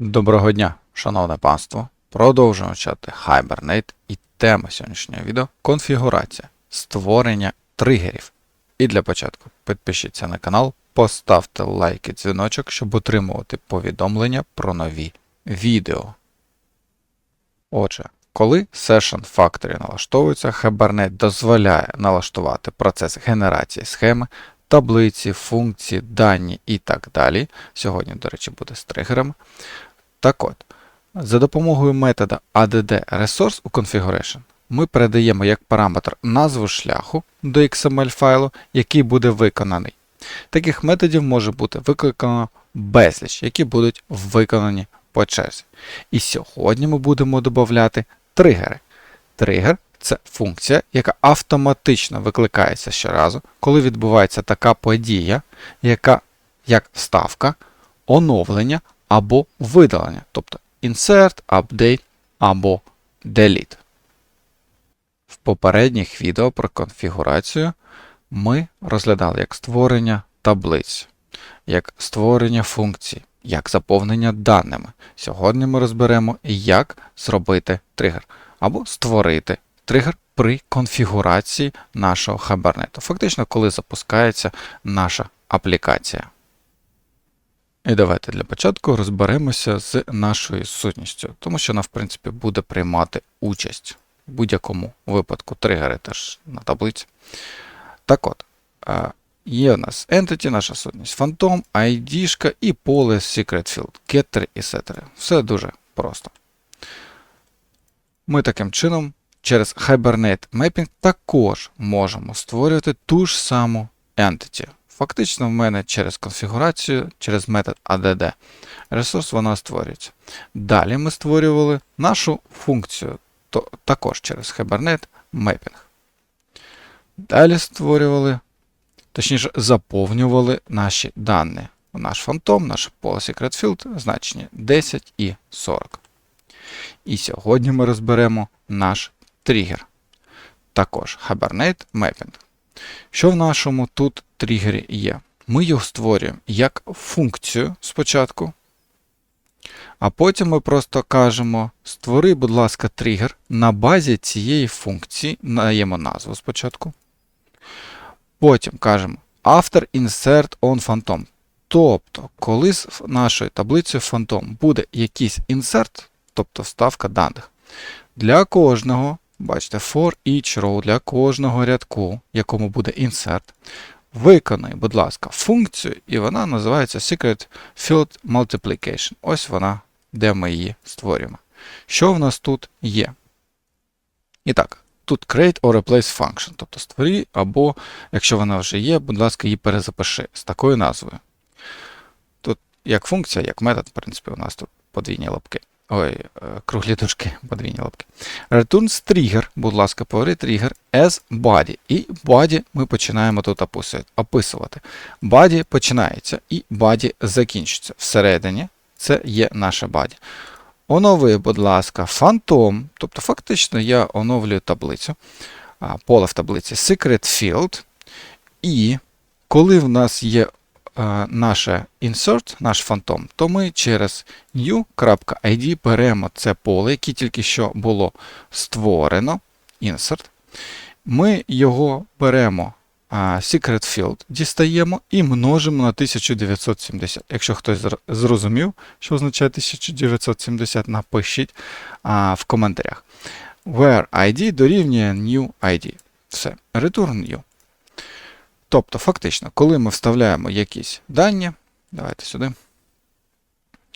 Доброго дня, шановне панство. Продовжуємо чати Hibernate і тема сьогоднішнього відео конфігурація створення тригерів. І для початку підпишіться на канал, поставте лайк і дзвіночок, щоб отримувати повідомлення про нові відео. Отже, коли Session Factory налаштовується, Hibernate дозволяє налаштувати процес генерації схеми, таблиці, функції, дані і так далі. Сьогодні, до речі, буде з тригерами. Так от, за допомогою метода add resource у configuration ми передаємо як параметр назву шляху до XML файлу, який буде виконаний. Таких методів може бути викликано безліч, які будуть виконані по черзі. І сьогодні ми будемо додати тригери. Тригер це функція, яка автоматично викликається щоразу, коли відбувається така подія, яка як вставка, оновлення або видалення, тобто insert, update або delete. В попередніх відео про конфігурацію ми розглядали як створення таблиць, як створення функцій, як заповнення даними. Сьогодні ми розберемо, як зробити тригер або створити тригер при конфігурації нашого хабарнету. Фактично, коли запускається наша аплікація. І давайте для початку розберемося з нашою сутністю, тому що вона, в принципі, буде приймати участь в будь-якому випадку тригери теж на таблиці. Так от, е, є у нас entity, наша сутність Phantom, ID і поле Secret Field, getter і setter. Все дуже просто. Ми таким чином через Hibernate Mapping також можемо створювати ту ж саму entity. Фактично, в мене через конфігурацію, через метод add ресурс вона створюється. Далі ми створювали нашу функцію то, також через Hibernate Mapping. Далі створювали, точніше, заповнювали наші дані. Наш фантом, наш поле Secret Field, значення 10 і 40. І сьогодні ми розберемо наш тригер. Також Hibernate Mapping. Що в нашому тут тригері є? Ми його створюємо як функцію спочатку, а потім ми просто кажемо: створи, будь ласка, тригер на базі цієї функції, даємо назву спочатку. Потім кажемо after insert on phantom. Тобто, коли з нашою таблицею Phantom буде якийсь insert, тобто вставка даних, для кожного Бачите, for each row для кожного рядку, якому буде insert. Виконай, будь ласка, функцію, і вона називається Secret Field Multiplication. Ось вона, де ми її створюємо. Що в нас тут є? І так, тут create or replace function, тобто створи, або, якщо вона вже є, будь ласка, її перезапиши з такою назвою. Тут як функція, як метод, в принципі, у нас тут подвійні лапки. Ой, е, круглі дужки, подвійні лапки. Returns trigger, будь ласка, повери trigger as body. І body ми починаємо тут описувати. Body починається і body закінчиться. Всередині це є наше body. Онови, будь ласка, Phantom, тобто фактично я оновлюю таблицю, поле в таблиці Secret Field. І коли в нас є наше insert, наш фантом, то ми через new.id беремо це поле, яке тільки що було створено. Insert. Ми його беремо Secret Field, дістаємо і множимо на 1970. Якщо хтось зрозумів, що означає 1970, напишіть в коментарях. Where ID дорівнює new ID. Все. Return new. Тобто, фактично, коли ми вставляємо якісь дані, давайте сюди.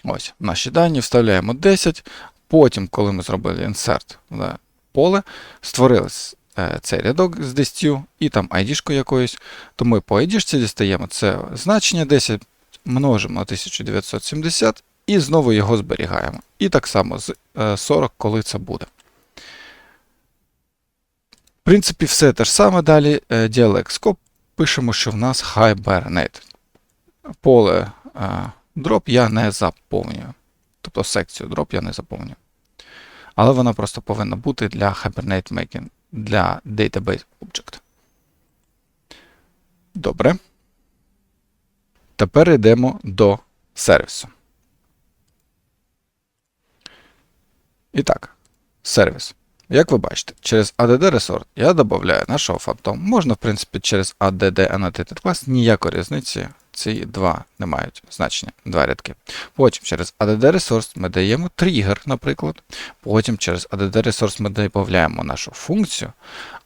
Ось, наші дані, вставляємо 10. Потім, коли ми зробили insert в поле, створили е, цей рядок з 10 і там ID якоюсь, то ми по ID дістаємо це значення 10, множимо на 1970 і знову його зберігаємо. І так само з 40, е, коли це буде. В принципі, все те ж саме далі. Е, Діалект scope пишемо, що в нас Hibernate. Поле drop я не заповнюю. Тобто секцію drop я не заповнюю. Але вона просто повинна бути для Hibernate Making, для Database Object. Добре. Тепер йдемо до сервісу. І так, сервіс. Як ви бачите, через ADD Resort я додаю нашого фантом. Можна, в принципі, через ADD Annotated Class ніякої різниці. Ці два не мають значення, два рядки. Потім через ADD Resource ми даємо тригер, наприклад. Потім через ADD Resource ми додаємо нашу функцію.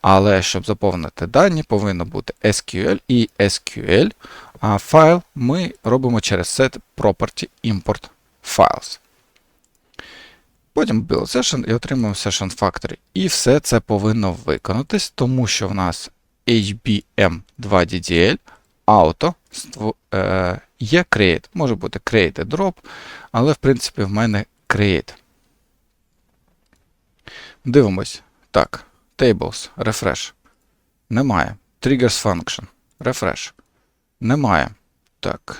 Але щоб заповнити дані, повинно бути SQL і SQL. А файл ми робимо через set property import files. Потім build session і отримуємо session factory. І все це повинно виконатись, тому що в нас HBM2DDL auto е, є create. Може бути create і drop, але в принципі в мене create. Дивимось. Так, tables, refresh. Немає. Triggers function. Refresh. Немає. Так.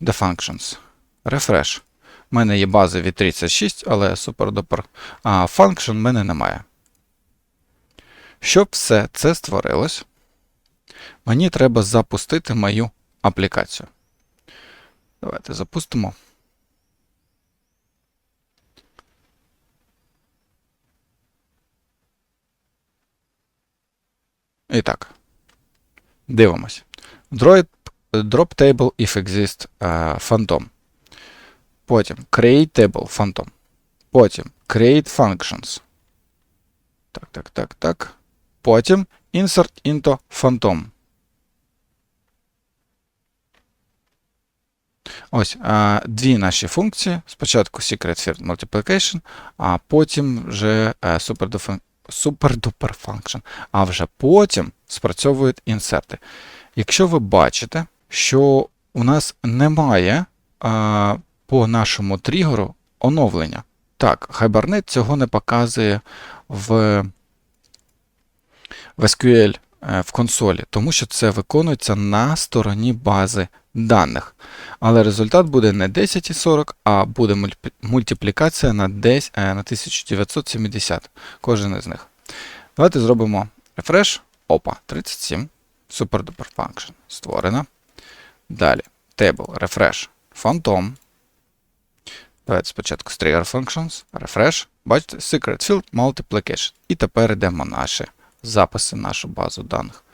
The functions. Refresh. У мене є базові 36, але супер-дупер. Function в мене немає. Щоб все це створилось, мені треба запустити мою аплікацію. Давайте запустимо. І так. Дивимось. Drop, table if exist uh, phantom. Потім create table phantom. Потім create functions. Так, так, так, так. Потім insert into phantom. Ось а, дві наші функції. Спочатку secret field multiplication, а потім вже super duper function. А вже потім спрацьовують інсерти. Якщо ви бачите, що у нас немає а, по нашому тригеру оновлення. Так, Hibernate цього не показує в в SQL е, в консолі, тому що це виконується на стороні бази даних. Але результат буде не 10,40, а буде мультиплікація на 10, е, на 1970. Кожен із них. Давайте зробимо refresh. Опа, 37. Super-duper function. Створено. Далі. Table, refresh, phantom. Давайте спочатку trigger functions, refresh. Бачите, secret field multiplication. І тепер йдемо наші записи, нашу базу даних.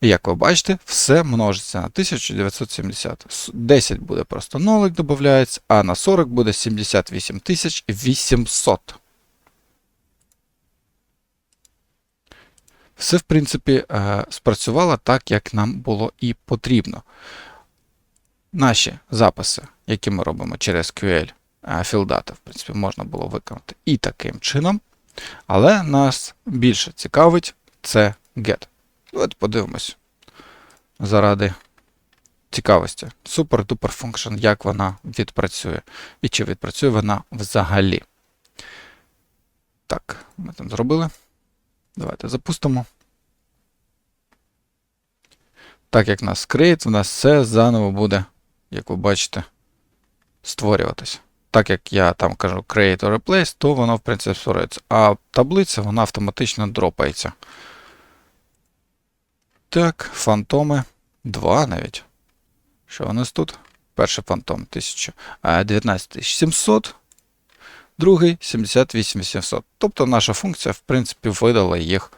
І як ви бачите, все множиться на 1970. 10 буде просто нолик додається, а на 40 буде 78 800. Все, в принципі, е, спрацювало так, як нам було і потрібно. Наші записи, які ми робимо через QL FieldData, в принципі, можна було виконати і таким чином. Але нас більше цікавить це get. Давайте подивимось. Заради цікавості. Super-duper function, як вона відпрацює. І чи відпрацює вона взагалі. Так, ми там зробили. Давайте запустимо. Так як нас create, у нас все заново буде, як ви бачите, створюватися. Так як я там кажу create or replace, то воно, в принципі, створюється. А таблиця вона автоматично дропається. Так, фантоми 2 навіть. Що у нас тут? Перший фантом 19700, другий 78800. Тобто наша функція, в принципі, видала їх.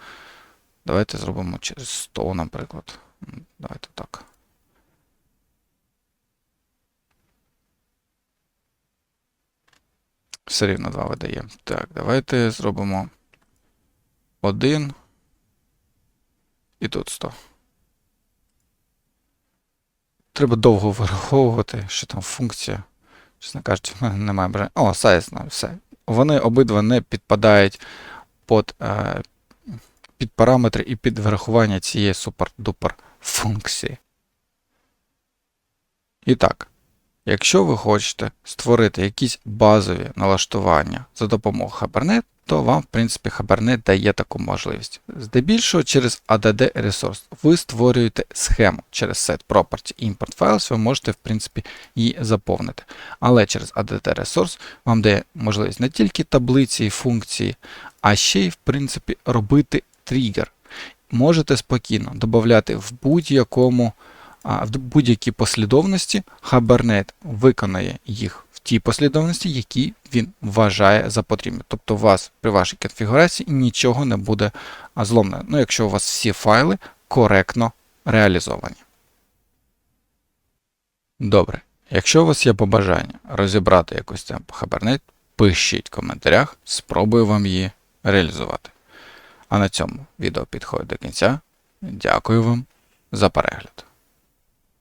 Давайте зробимо через 100, наприклад. Давайте так. Все рівно 2 видає. Так, давайте зробимо 1. І тут 100. Треба довго вираховувати, що там функція. Чесно кажучи, в мене немає бажання. О, сайз, все. Вони обидва не підпадають під, е, під параметри і під вирахування цієї супер-дупер функції. І так, якщо ви хочете створити якісь базові налаштування за допомогою Hibernate, то вам, в принципі, Hibernate дає таку можливість. Здебільшого, через ADD Resource ви створюєте схему через set property import files, ви можете, в принципі, її заповнити. Але через ADD Resource вам дає можливість не тільки таблиці і функції, а ще й, в принципі, робити тригер. Можете спокійно додати в будь-якому в будь-якій послідовності Hibernate виконає їх в тій послідовності, які він вважає за потрібне. Тобто у вас при вашій конфігурації нічого не буде зломлено. Ну, якщо у вас всі файли коректно реалізовані. Добре. Якщо у вас є побажання розібрати якусь тему по пишіть в коментарях, спробую вам її реалізувати. А на цьому відео підходить до кінця. Дякую вам за перегляд.